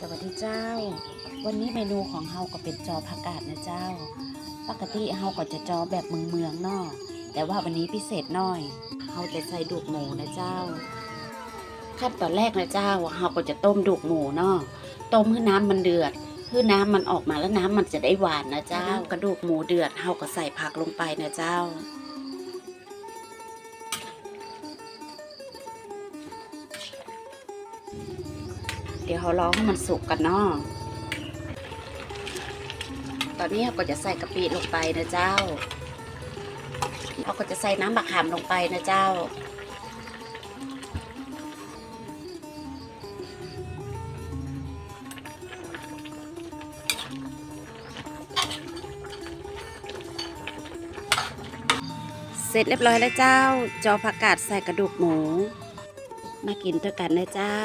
สวัสดีเจ้า วันนี้เมนูของเฮาก็เป็นจอผักกาดนะเจ้า ปกติเฮาก็จะจอแบบเมืองเมืองๆเนาะแต่ว่าวันนี้พิเศษหน่อยเฮาจะใส่ดูกหมูนะเจ้า ขั้นตอนแรกนะเจ้าเฮาก็จะต้มดูกหมูเนาะต้มให้น้ำมันเดือดคือน้ำมันออกมาแล้วน้ำมันจะได้หวานนะเจ้ากระดูกหมูเดือดเฮาก็ใส่ผักลงไปนะเจ้า เดี๋ยวเรารอให้มันสุกกันเนาะตอนนี้เราก็จะใส่กะปิลงไปนะเจ้า เราก็จะใส่น้ำมะขามลงไปนะเจ้า เสร็จเรียบร้อยแล้วเจ้า จอผักกาดใส่กระดูกหมู มากินด้วยกันนะเจ้า